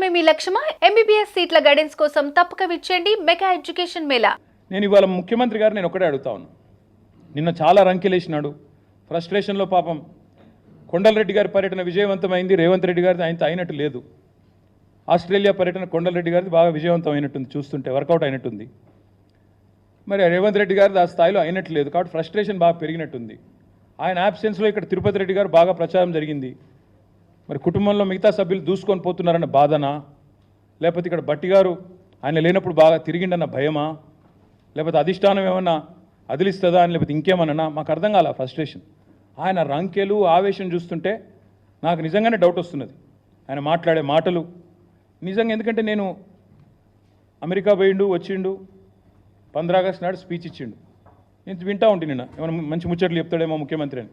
చదవడమే మీ లక్ష్యమా? MBBS సీట్ల guidance కోసం తప్పక విచ్చేయండి మెగా ఎడ్యుకేషన్ మేళా. నేను ఇవాళ ముఖ్యమంత్రి గారు నేను ఒకటే అడుగుతా నిన్న చాలా రంకెలేసినాడు ఫ్రస్ట్రేషన్లో పాపం కొండలరెడ్డి గారి పర్యటన విజయవంతమైంది. రేవంత్ రెడ్డి గారిది ఆయనతో అయినట్టు లేదు. ఆస్ట్రేలియా పర్యటన కొండలరెడ్డి గారిది బాగా విజయవంతం అయినట్టుంది. చూస్తుంటే వర్కౌట్ అయినట్టుంది. మరి రేవంత్ రెడ్డి గారిది ఆ స్థాయిలో అయినట్టు లేదు. కాబట్టి ఫ్రస్ట్రేషన్ బాగా పెరిగినట్టుంది. ఆయన యాబ్సెన్స్లో ఇక్కడ తిరుపతి రెడ్డి గారు బాగా ప్రచారం జరిగింది. మరి కుటుంబంలో మిగతా సభ్యులు దూసుకొని పోతున్నారన్న బాధనా? లేకపోతే ఇక్కడ బట్టి గారు ఆయన లేనప్పుడు బాగా తిరిగిండన్న భయమా? లేకపోతే అధిష్టానం ఏమన్నా అదిలిస్తుందా అని లేకపోతే ఇంకేమన్నా మాకు అర్థం కాల ఫ్రస్ట్రేషన్ ఆయన రంకెలు ఆవేశం చూస్తుంటే నాకు నిజంగానే డౌట్ వస్తున్నది. ఆయన మాట్లాడే మాటలు నిజంగా ఎందుకంటే నేను అమెరికా పోయిండు వచ్చిండు పంద్రాగస్ట్ నాడు స్పీచ్ ఇచ్చిండు. నేను వింటా ఉంటే నిన్న. ఏమైనా మంచి ముచ్చట్లు చెప్తాడేమో ముఖ్యమంత్రి అని.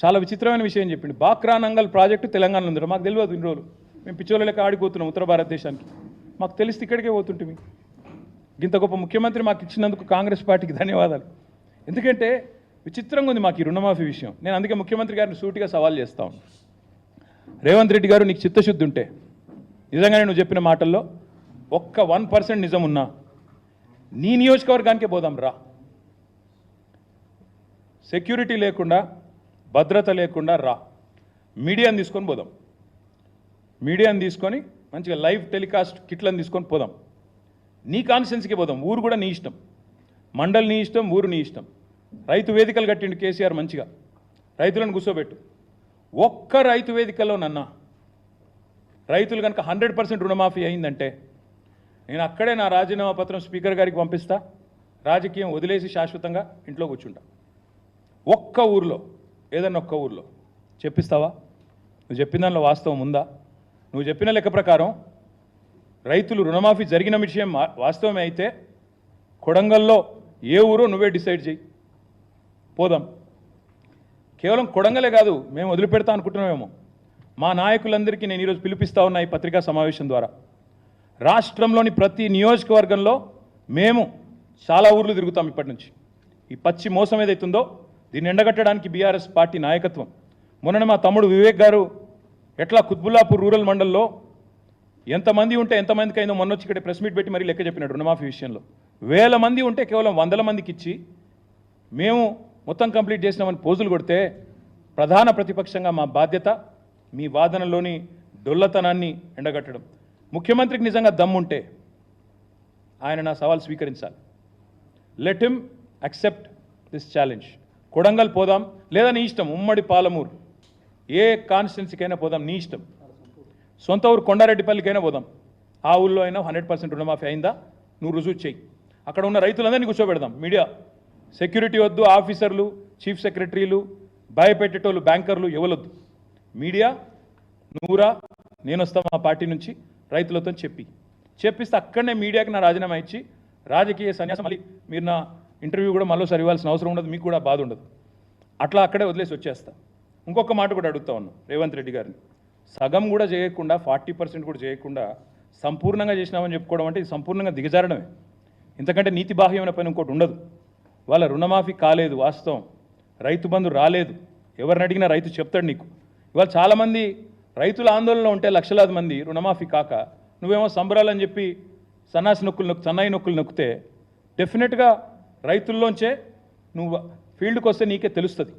చాలా విచిత్రమైన విషయం చెప్పిండు. బాక్రా నంగల్ ప్రాజెక్టు తెలంగాణలో ఉంది మాకు తెలియదు ఇన్ని రోజులు. మేము పిచ్చోళ్ళ లెక్క ఆడిపోతున్నాం ఉత్తర భారతదేశానికి. మాకు తెలిస్తే ఇక్కడికే పోతుంటిమి. ఇంత గొప్ప ముఖ్యమంత్రి మాకు ఇచ్చినందుకు కాంగ్రెస్ పార్టీకి ధన్యవాదాలు. ఎందుకంటే విచిత్రంగా ఉంది మాకు ఈ రుణమాఫీ విషయం. నేను అందుకే ముఖ్యమంత్రి గారిని సూటిగా సవాల్ చేస్తా రేవంత్ రెడ్డి గారు నీకు చిత్తశుద్ధి ఉంటే నిజంగానే నువ్వు చెప్పిన మాటల్లో ఒక్క వన్ పర్సెంట్ నిజం ఉన్నా నీ నియోజకవర్గానికే పోదాం రా. సెక్యూరిటీ లేకుండా భద్రత లేకుండా రా. మీడియాని తీసుకొని పోదాం. మీడియాని తీసుకొని మంచిగా లైవ్ టెలికాస్ట్ కిట్లను తీసుకొని పోదాం. నీ కాన్స్టెన్సీకి పోదాం. ఊరు కూడా నీ ఇష్టం. మండలి నీ ఇష్టం ఊరు నీ ఇష్టం. రైతు వేదికలు కట్టిండు కేసీఆర్ మంచిగా. రైతులను కూర్చోబెట్టు. ఒక్క రైతు వేదికలో నన్న. రైతులు కనుక హండ్రెడ్ పర్సెంట్ రుణమాఫీ అయిందంటే నేను అక్కడే నా రాజీనామా పత్రం స్పీకర్ గారికి పంపిస్తా. రాజకీయం వదిలేసి శాశ్వతంగా ఇంట్లో కూర్చుంటా. ఒక్క ఊరిలో ఏదన్నా ఒక్క ఊర్లో. చెప్పిస్తావా? నువ్వు చెప్పిన దానిలో వాస్తవం ఉందా? నువ్వు చెప్పిన లెక్క ప్రకారం రైతులు రుణమాఫీ జరిగిన విషయం వాస్తవమే అయితే కొడంగల్లో ఏ ఊరో నువ్వే డిసైడ్ చేయి పోదాం. కేవలం కొడంగలే కాదు మేము వదిలిపెడతా అనుకుంటున్నామేమో. మా నాయకులందరికీ నేను ఈరోజు పిలిపిస్తా ఉన్నా ఈ పత్రికా సమావేశం ద్వారా. రాష్ట్రంలోని ప్రతి నియోజకవర్గంలో మేము చాలా ఊర్లు తిరుగుతాం ఇప్పటి నుంచి. ఈ పచ్చి మోసం ఏదైతుందో దీన్ని ఎండగట్టడానికి బీఆర్ఎస్ పార్టీ నాయకత్వం. మొన్న మా తమ్ముడు వివేక్ గారు ఎట్లా కుత్బుల్లాపూర్ రూరల్ మండల్లో ఎంతమంది ఉంటే ఎంతమందికి అయిందో మొన్న వచ్చి ఇక్కడ ప్రెస్ మీట్ పెట్టి మరీ లెక్క చెప్పినాడు రుణమాఫీ విషయంలో. వేల మంది ఉంటే కేవలం వందల మందికి ఇచ్చి మేము మొత్తం కంప్లీట్ చేసినామని పోజులు కొడితే ప్రధాన ప్రతిపక్షంగా మా బాధ్యత మీ వాదనలోని డొల్లతనాన్ని ఎండగట్టడం. ముఖ్యమంత్రికి నిజంగా దమ్ముంటే ఆయన నా సవాల్ స్వీకరించాలి. Let him accept this challenge Kodangal పోదాం లేదా నీ ఇష్టం ఉమ్మడి పాలమూరు. ఏ కాన్స్టిట్యున్సీకైనా పోదాం నీ ఇష్టం. సొంత ఊరు కొండారెడ్డిపల్లికైనా పోదాం. ఆ ఊళ్ళో అయినా హండ్రెడ్ పర్సెంట్ రుణమాఫీ అయిందా? నువ్వు రుజువు చేయి అక్కడ ఉన్న రైతులందరినీ కూర్చోబెడదాం మీడియా. సెక్యూరిటీ వద్దు ఆఫీసర్లు చీఫ్ సెక్రటరీలు భయపెట్టేటోళ్ళు బ్యాంకర్లు ఎవరొద్దు మీడియా నువ్వురా నేను వస్తా మా పార్టీ నుంచి రైతులతో చెప్పి. చెప్పిస్తే అక్కడనే మీడియాకి నా రాజీనామా ఇచ్చి రాజకీయ సన్యాసం మళ్ళీ మీరు నా ఇంటర్వ్యూ కూడా మళ్ళీ ఇవ్వాల్సిన అవసరం ఉండదు మీకు కూడా బాధ ఉండదు. అట్లా అక్కడే వదిలేసి వచ్చేస్తా. ఇంకొక మాట కూడా అడుగుతా ఉన్నాను రేవంత్ రెడ్డి గారిని. సగం కూడా చేయకుండా ఫార్టీ పర్సెంట్ కూడా చేయకుండా సంపూర్ణంగా చేసినామని చెప్పుకోవడం అంటే ఇది సంపూర్ణంగా దిగజారడమే. ఇంతకంటే నీతి బాహ్యమైన పని ఇంకోటి ఉండదు. వాళ్ళ రుణమాఫీ కాలేదు వాస్తవం. రైతు బంధు రాలేదు. ఎవరిని అడిగినా రైతు చెప్తాడు నీకు. ఇవాళ చాలామంది రైతుల ఆందోళనలో ఉంటే లక్షలాది మంది రుణమాఫీ కాక నువ్వేమో సంబరాలని చెప్పి సన్నాసి నొక్కులు నొక్కు సన్నాయి నొక్కులు నొక్కితే డెఫినెట్గా రైతుల్లోంచే నువ్వు ఫీల్డ్కి వస్తే నీకే తెలుస్తుంది.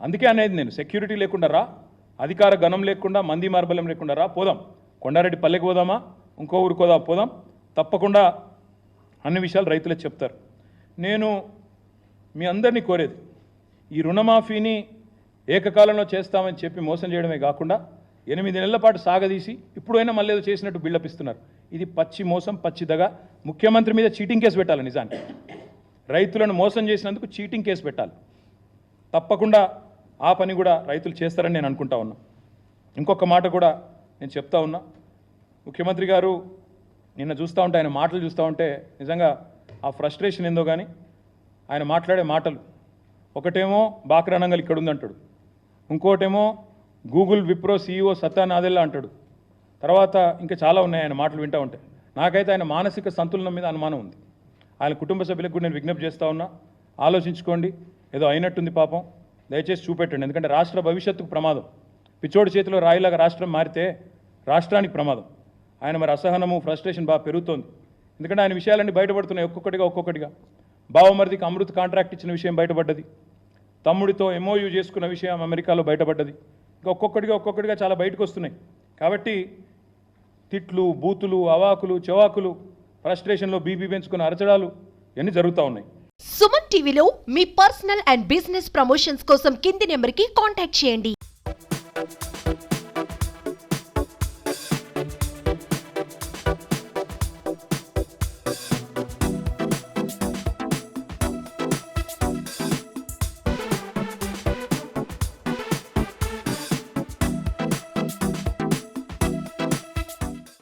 అందుకే అనేది నేను సెక్యూరిటీ లేకుండా రా అధికార గణం లేకుండా మంది మార్బలం లేకుండా రా పోదాం. కొండారెడ్డి పల్లెకి పోదామా ఇంకో ఊరికి పోదాం పోదాం. తప్పకుండా అన్ని విషయాలు రైతులే చెప్తారు. నేను మీ అందరినీ కోరేది ఈ రుణమాఫీని ఏకకాలంలో చేస్తామని చెప్పి మోసం చేయడమే కాకుండా ఎనిమిది నెలల పాటు సాగదీసి ఇప్పుడైనా మళ్ళీ చేసినట్టు బిల్డప్ ఇస్తున్నారు. ఇది పచ్చి మోసం పచ్చిదగా ముఖ్యమంత్రి మీద చీటింగ్ కేసు పెట్టాలి నిజానికి. రైతులను మోసం చేసినందుకు చీటింగ్ కేసు పెట్టాలి. తప్పకుండా ఆ పని కూడా రైతులు చేస్తారని నేను అనుకుంటా ఉన్నా. ఇంకొక మాట కూడా నేను చెప్తా ఉన్నా. ముఖ్యమంత్రి గారు నిన్న చూస్తూ ఉంటే ఆయన మాటలు చూస్తూ ఉంటే నిజంగా ఆ ఫ్రస్ట్రేషన్ ఏందో కానీ ఆయన మాట్లాడే మాటలు. ఒకటేమో బాక్రానంగల్ ఇక్కడ ఉందంటాడు ఇంకోటేమో గూగుల్ విప్రో సీఈఓ సత్యానాదెల్లా అంటాడు. తర్వాత ఇంకా చాలా ఉన్నాయి ఆయన మాటలు వింటూ ఉంటే. నాకైతే ఆయన మానసిక సంతులనం మీద అనుమానం ఉంది. ఆయన కుటుంబ సభ్యులకు కూడా నేను విజ్ఞప్తి చేస్తా ఉన్నా. ఆలోచించుకోండి. ఏదో అయినట్టుంది పాపం. దయచేసి చూపెట్టండి. ఎందుకంటే రాష్ట్ర భవిష్యత్తుకు ప్రమాదం. పిచ్చోడి చేతిలో రాయిలాగా రాష్ట్రం మారితే రాష్ట్రానికి ప్రమాదం. ఆయన మరి అసహనము ఫ్రస్ట్రేషన్ బాగా పెరుగుతోంది. ఎందుకంటే ఆయన విషయాలన్నీ బయటపడుతున్నాయి ఒక్కొక్కటిగా ఒక్కొక్కటిగా. బావమరిదికి అమృత్ కాంట్రాక్ట్ ఇచ్చిన విషయం బయటపడ్డది. తమ్ముడితో ఎంఓయూ చేసుకున్న విషయం అమెరికాలో బయటపడ్డది. ఇంకా ఒక్కొక్కటిగా ఒక్కొక్కటిగా చాలా బయటకు వస్తున్నాయి. కాబట్టి తిట్లు బూతులు అవాకులు చెవాకులు ఫ్రస్ట్రేషన్లో బీపీ పెంచుకున్న అరచడాలు ఇవన్నీ జరుగుతూ ఉన్నాయి. సుమన్ టీవీలో మీ పర్సనల్ అండ్ బిజినెస్ ప్రమోషన్స్ కోసం కింది నెంబర్కి కాంటాక్ట్ చేయండి.